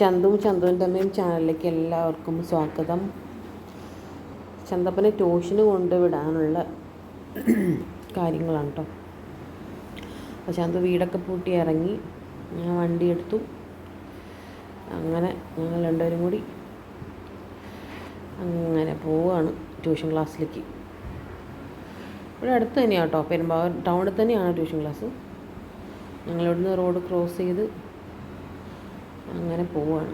ചന്തുവും ചന്തുവിന്റെ അമ്മയും ചാനലിലേക്ക് എല്ലാവർക്കും സ്വാഗതം. ചന്തപ്പനെ ട്യൂഷന് കൊണ്ടുവിടാനുള്ള കാര്യങ്ങളാണ് കേട്ടോ അപ്പോൾ ചന്തു വീടൊക്കെ പൂട്ടി ഇറങ്ങി. ഞാൻ വണ്ടി എടുത്തു. അങ്ങനെ ഞങ്ങൾ രണ്ടുപേരും കൂടി അങ്ങനെ പോവുകയാണ് ട്യൂഷൻ ക്ലാസ്സിലേക്ക്. ഇവിടെ അടുത്ത് തന്നെയാണ് കേട്ടോ പെരുമ്പാവൂർ ടൗണിൽ തന്നെയാണ് ട്യൂഷൻ ക്ലാസ്. ഞങ്ങളിവിടുന്ന് റോഡ് ക്രോസ് ചെയ്ത് അങ്ങനെ പോവാണ്.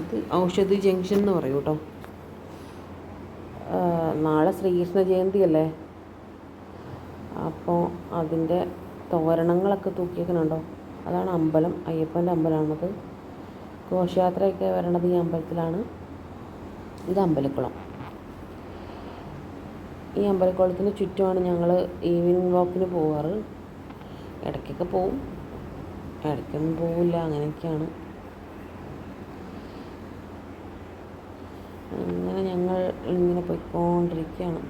ഇത് ഔഷധി ജംഗ്ഷൻ എന്ന് പറയും കേട്ടോ. നാളെ ശ്രീകൃഷ്ണ ജയന്തി അല്ലേ? അപ്പോൾ അതിന്റെ തോരണങ്ങളൊക്കെ തൂക്കിയേക്കണുണ്ടോ അതാണ് അമ്പലം അയ്യപ്പന്റെ അമ്പലമാണത്. ഘോഷയാത്രയൊക്കെ വരണത് ഈ അമ്പലത്തിലാണ്. ഇത് അമ്പലക്കുളം. ഈ അമ്പലക്കുളത്തിന് ചുറ്റുമാണ് ഞങ്ങൾ ഈവനിങ് വാക്കിന് പോകാറ് ഇടയ്ക്കൊക്കെ പോവും. ഇടയ്ക്കൊന്നും പോവില്ല അങ്ങനെയൊക്കെയാണ്. അങ്ങനെ ഞങ്ങൾ ഇങ്ങനെ പോയിക്കൊണ്ടിരിക്കുകയാണ്.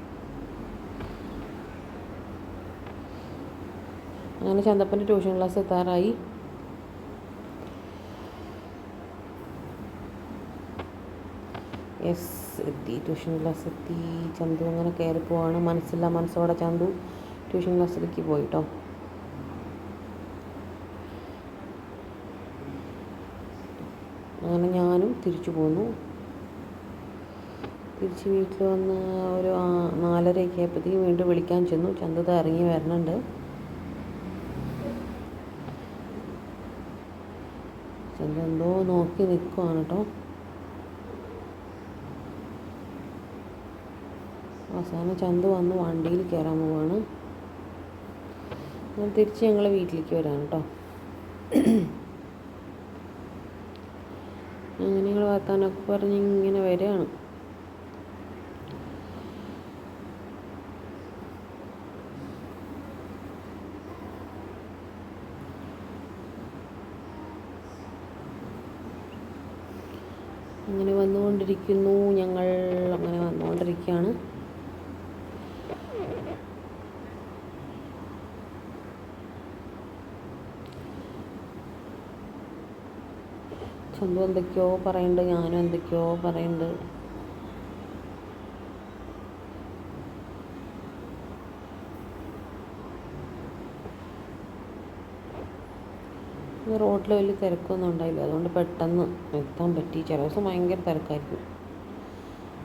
അങ്ങനെ ചന്തപ്പന്റെ ട്യൂഷൻ ക്ലാസ് എത്താറായി. യെസ് എത്തി. ട്യൂഷൻ ക്ലാസ് എത്തി. ചന്തു അങ്ങനെ കയറി പോവാണ് മനസ്സില്ല മനസ്സോടെ ചന്തു ട്യൂഷൻ ക്ലാസ്സിലേക്ക് പോയിട്ടോ. അങ്ങനെ ഞാനും തിരിച്ചു പോന്നു. തിരിച്ച് വീട്ടിൽ വന്ന് ഒരു നാലരയൊക്കെ ആയപ്പോഴത്തേക്കും വീണ്ടും വിളിക്കാൻ ചെന്നു. ചന്തത ഇറങ്ങി വരണുണ്ട്. ചന്ത എന്തോ നോക്കി നിൽക്കുവാണ് കേട്ടോ. അവസാനം ചന്തു വന്ന് വണ്ടിയിൽ കയറാൻ പോവാണ്. തിരിച്ച് ഞങ്ങൾ വീട്ടിലേക്ക് വരാം കേട്ടോ. ഞങ്ങൾ പറഞ്ഞ് ഇങ്ങനെ വരികയാണ്. അങ്ങനെ വന്നുകൊണ്ടിരിക്കുന്നു. ഞങ്ങൾ അങ്ങനെ വന്നുകൊണ്ടിരിക്കുകയാണ്. ചന്തു എന്തൊക്കെയോ പറയുന്നുണ്ട് ഞാനും എന്തൊക്കെയോ പറയുന്നുണ്ട് റോഡിൽ വലിയ തിരക്കൊന്നും ഉണ്ടായില്ല. അതുകൊണ്ട് പെട്ടെന്ന് എത്താൻ പറ്റി. ചില ദിവസം ഭയങ്കര തിരക്കായിരിക്കും.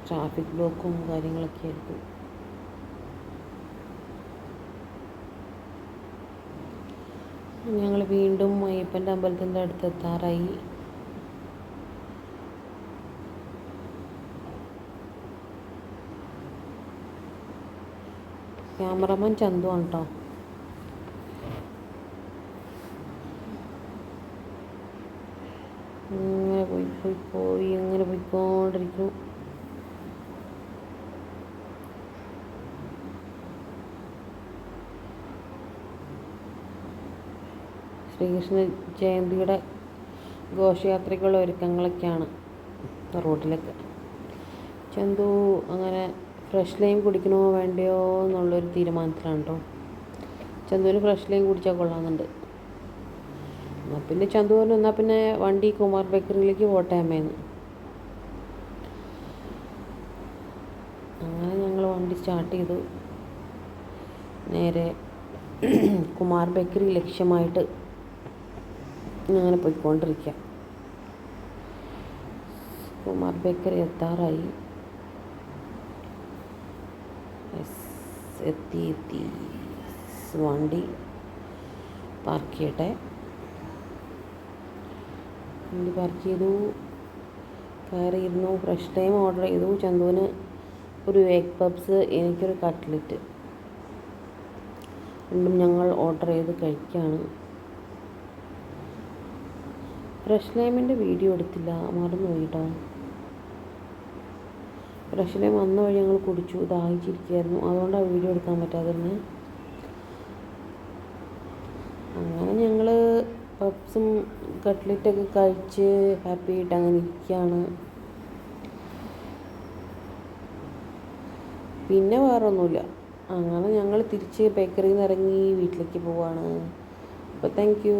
ട്രാഫിക് ബ്ലോക്കും കാര്യങ്ങളൊക്കെ ആയിരിക്കും. ഞങ്ങൾ വീണ്ടും അയ്യപ്പന്റെ അമ്പലത്തിന്റെ അടുത്ത് എത്താറായി ക്യാമറമാൻ ചന്തു ആണ് കേട്ടോ ഇങ്ങനെ പോയി പോയി പോയി ഇങ്ങനെ പോയിക്കൊണ്ടിരിക്കുന്നു. ശ്രീകൃഷ്ണ ജയന്തിയുടെ ഘോഷയാത്രയ്ക്കുള്ള ഒരുക്കങ്ങളൊക്കെയാണ് റോഡിലൊക്കെ. ചന്തു അങ്ങനെ ഫ്രഷ് ലൈം കുടിക്കണോ വേണ്ടയോ എന്നുള്ളൊരു തീരുമാനത്തിലാണ് കേട്ടോ ചന്തുവിന് ഫ്രഷ് ലൈം കുടിച്ചാൽ കൊള്ളാമെന്നുണ്ട്. എന്നാൽ പിന്നെ ചന്തു എന്നാൽ പിന്നെ വണ്ടി കുമാർ ബേക്കറിയിലേക്ക് പോട്ടെ അമ്മയെന്ന് അങ്ങനെ ഞങ്ങൾ വണ്ടി സ്റ്റാർട്ട് ചെയ്തു. നേരെ കുമാർ ബേക്കറി ലക്ഷ്യമായിട്ട് അങ്ങനെ പോയിക്കൊണ്ടിരിക്കുക കുമാർ ബേക്കറി എത്താറായി. എത്തി എത്തി. വണ്ടി പാർക്ക് ചെയ്യട്ടെ. വണ്ടി പാർക്ക് ചെയ്തു. കയറിയിരുന്നു. ഫ്രഷ് ടൈം ഓർഡർ ചെയ്തു. ചന്തുവിന് ഒരു എഗ് പബ്സ് എനിക്കൊരു കട്ട്ലറ്റ് രണ്ടും ഞങ്ങൾ ഓർഡർ ചെയ്ത് കഴിക്കുകയാണ് ഫ്രഷ് ലൈമിന്റെ വീഡിയോ എടുത്തില്ല. മറന്നു പോയിട്ടോ ലൈം വന്ന വഴി ഞങ്ങൾ കുടിച്ചു ദാഹിച്ചിരിക്കുകയായിരുന്നു. അതുകൊണ്ടാണ് വീഡിയോ എടുക്കാൻ പറ്റാതിരുന്നത് അങ്ങനെ ഞങ്ങൾ പപ്സും കട്ട്ലറ്റൊക്കെ കഴിച്ച് ഹാപ്പി ആയിട്ട് അങ്ങനെ ഇരിക്കുകയാണ്. പിന്നെ വേറൊന്നുമില്ല. അങ്ങനെ ഞങ്ങൾ തിരിച്ച് ബേക്കറിയിൽ നിന്ന് ഇറങ്ങി വീട്ടിലേക്ക് പോവാണ്. അപ്പോൾ താങ്ക് യു